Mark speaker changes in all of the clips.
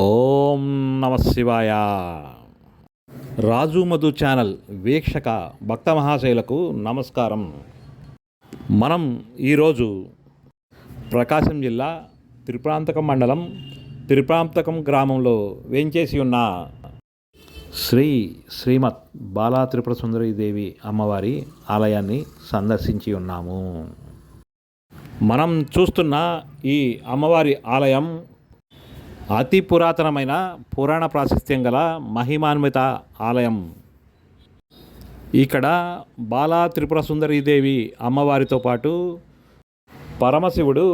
Speaker 1: ఓం నమ శివాయ. రాజు మధు ఛానల్ వీక్షక భక్త మహాశైలకు నమస్కారం. మనం ఈరోజు ప్రకాశం జిల్లా త్రిప్రాంతకం మండలం త్రిప్రాంతకం గ్రామంలో వేంచేసి ఉన్న శ్రీ శ్రీమత్ బాలా త్రిపుర సుందరీ దేవి అమ్మవారి ఆలయాన్ని సందర్శించి ఉన్నాము. మనం చూస్తున్న ఈ అమ్మవారి ఆలయం అతి పురాతనమైన పురాణ ప్రాశస్త్యం గల మహిమాన్విత ఆలయం. ఇక్కడ బాలా త్రిపుర సుందరీదేవి అమ్మవారితో పాటు పరమశివుడు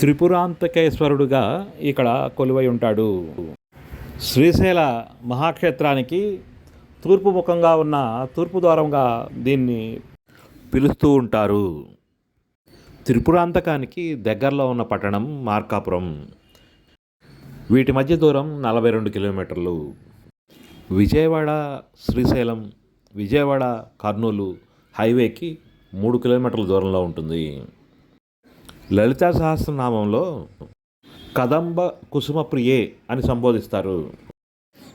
Speaker 1: త్రిపురాంతకేశ్వరుడుగా ఇక్కడ కొలువై ఉంటాడు. శ్రీశైల మహాక్షేత్రానికి తూర్పు ముఖంగా ఉన్న తూర్పు ద్వారంగా దీన్ని పిలుస్తూ ఉంటారు. త్రిపురాంతకానికి దగ్గరలో ఉన్న పట్టణం మార్కాపురం. వీటి మధ్య దూరం నలభై రెండు కిలోమీటర్లు. విజయవాడ శ్రీశైలం విజయవాడ కర్నూలు హైవేకి మూడు కిలోమీటర్ల దూరంలో ఉంటుంది. లలితా సహస్రనామంలో కదంబ కుసుమ ప్రియే అని సంబోధిస్తారు.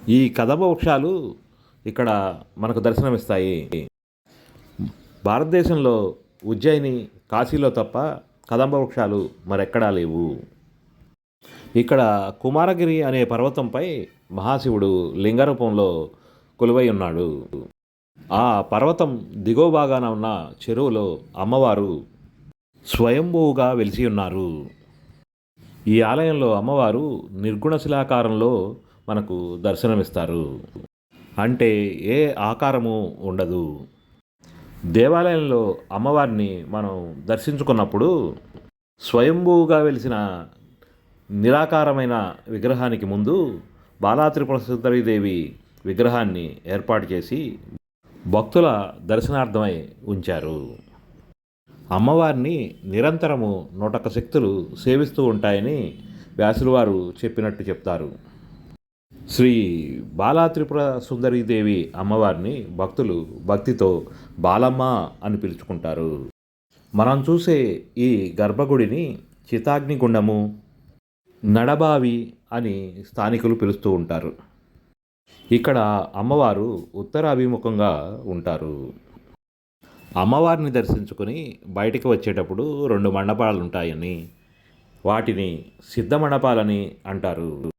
Speaker 1: ఈ కదంబ వృక్షాలు ఇక్కడ మనకు దర్శనమిస్తాయి. భారతదేశంలో ఉజ్జయిని కాశీలో తప్ప కదంబ వృక్షాలు మరెక్కడా లేవు. ఇక్కడ కుమారగిరి అనే పర్వతంపై మహాశివుడు లింగ రూపంలో కొలువై ఉన్నాడు. ఆ పర్వతం దిగువ భాగాన ఉన్న చెరువులో అమ్మవారు స్వయంభూగా వెలిసి ఉన్నారు. ఈ ఆలయంలో అమ్మవారు నిర్గుణ శిలాకారంలో మనకు దర్శనమిస్తారు. అంటే ఏ ఆకారము ఉండదు. దేవాలయంలో అమ్మవారిని మనం దర్శించుకున్నప్పుడు స్వయంభూగా వెలిసిన నిరాకారమైన విగ్రహానికి ముందు బాలాత్రిపుర సుందరీదేవి విగ్రహాన్ని ఏర్పాటు చేసి భక్తుల దర్శనార్థమై ఉంచారు. అమ్మవారిని నిరంతరము నూటొక్క శక్తులు సేవిస్తూ ఉంటాయని వ్యాసులు వారు చెప్పినట్టు చెప్తారు. శ్రీ బాలాత్రిపుర సుందరీదేవి అమ్మవారిని భక్తులు భక్తితో బాలమ్మ అని పిలుచుకుంటారు. మనం చూసే ఈ గర్భగుడిని చితాగ్నిగుండము నడబావి అని స్థానికులు పిలుస్తూ ఉంటారు. ఇక్కడ అమ్మవారు ఉత్తరాభిముఖంగా ఉంటారు. అమ్మవారిని దర్శించుకొని బయటికి వచ్చేటప్పుడు రెండు మండపాలు ఉంటాయని వాటిని సిద్ధ మండపాలని అంటారు.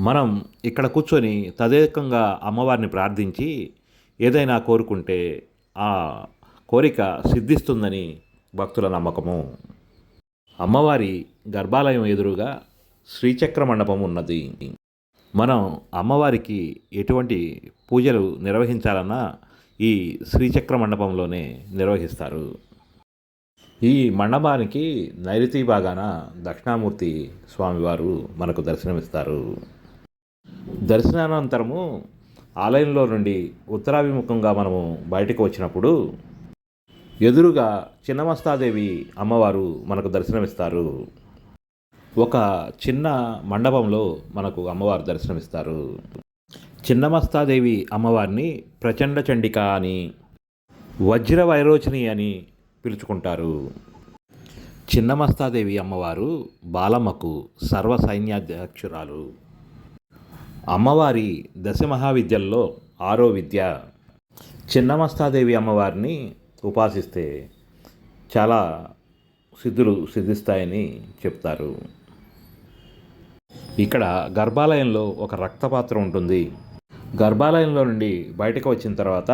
Speaker 1: మనం ఇక్కడ కూర్చొని తదేకంగా అమ్మవారిని ప్రార్థించి ఏదైనా కోరుకుంటే ఆ కోరిక సిద్ధిస్తుందని భక్తుల నమ్మకము. అమ్మవారి గర్భాలయం ఎదురుగా శ్రీచక్ర మండపం ఉన్నది. మనం అమ్మవారికి ఎటువంటి పూజలు నిర్వహించాలన్నా ఈ శ్రీచక్ర మండపంలోనే నిర్వహిస్తారు. ఈ మండపానికి నైరుతి భాగాన దక్షిణామూర్తి స్వామివారు మనకు దర్శనమిస్తారు. దర్శనానంతరము ఆలయంలో నుండి ఉత్తరాభిముఖంగా మనము బయటకు వచ్చినప్పుడు ఎదురుగా చిన్నమస్తాదేవి అమ్మవారు మనకు దర్శనమిస్తారు. ఒక చిన్న మండపంలో మనకు అమ్మవారు దర్శనమిస్తారు. చిన్నమస్తాదేవి అమ్మవారిని ప్రచండ చండిక అని వజ్ర వైరోచని అని పిలుచుకుంటారు. చిన్నమస్తాదేవి అమ్మవారు బాలమ్మకు సర్వ సైన్యాధ్యక్షురాలు. అమ్మవారి దశ మహావిద్యల్లో ఆరో విద్య. చిన్నమస్తాదేవి అమ్మవారిని ఉపాసిస్తే చాలా సిద్ధులు సిద్ధిస్తాయని చెప్తారు. ఇక్కడ గర్భాలయంలో ఒక రక్తపాత్ర ఉంటుంది. గర్భాలయంలో నుండి బయటకు వచ్చిన తర్వాత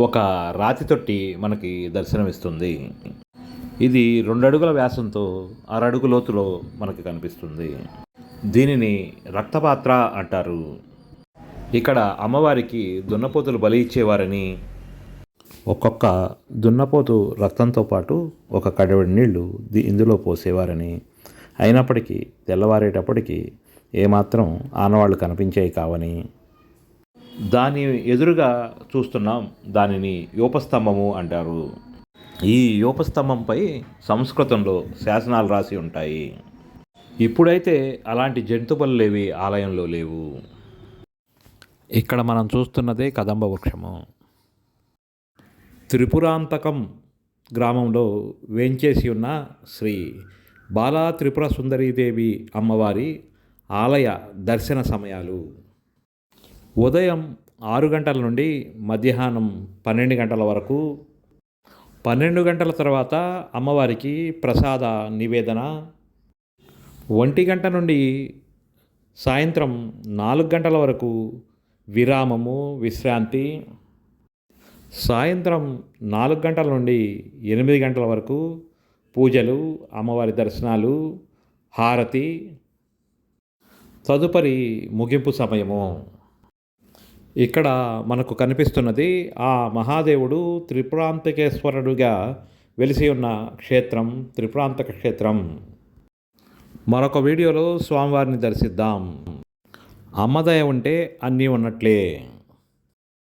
Speaker 1: ఒక రాతి తొట్టి మనకి దర్శనమిస్తుంది. ఇది రెండు అడుగుల వ్యాసంతో అరడుగు లోతులో మనకి కనిపిస్తుంది. దీనిని రక్తపాత్ర అంటారు. ఇక్కడ అమ్మవారికి దున్నపోతులు బలి ఇచ్చేవారని ఒక్కొక్క దున్నపోతు రక్తంతో పాటు ఒక కడవడి నీళ్ళు ఇందులో పోసేవారని అయినప్పటికీ తెల్లవారేటప్పటికీ ఏమాత్రం ఆనవాళ్ళు కనిపించాయి కావని. దాని ఎదురుగా చూస్తున్నాం దానిని యోపస్తంభము అంటారు. ఈ యోపస్తంభంపై సంస్కృతంలో శాసనాలు రాసి ఉంటాయి. ఇప్పుడైతే అలాంటి జంతుబలులేవి ఆలయంలో లేవు. ఇక్కడ మనం చూస్తున్నదే కదంబ వృక్షము. త్రిపురాంతకం గ్రామంలో వేంచేసి ఉన్న శ్రీ బాలా త్రిపుర సుందరీదేవి అమ్మవారి ఆలయ దర్శన సమయాలు. ఉదయం ఆరు గంటల నుండి మధ్యాహ్నం పన్నెండు గంటల వరకు పన్నెండు గంటల తర్వాత అమ్మవారికి ప్రసాద నివేదన. ఒంటి గంట నుండి సాయంత్రం నాలుగు గంటల వరకు విరామము విశ్రాంతి. సాయంత్రం నాలుగు గంటల నుండి ఎనిమిది గంటల వరకు పూజలు అమ్మవారి దర్శనాలు హారతి తదుపరి ముగింపు సమయము. ఇక్కడ మనకు కనిపిస్తున్నది ఆ మహాదేవుడు త్రిపురాంతకేశ్వరుడుగా వెలిసి ఉన్న క్షేత్రం త్రిపురాంతక క్షేత్రం. మరొక వీడియోలో స్వామివారిని దర్శిద్దాం. అమ్మదయ ఉంటే అన్నీ ఉన్నట్లే.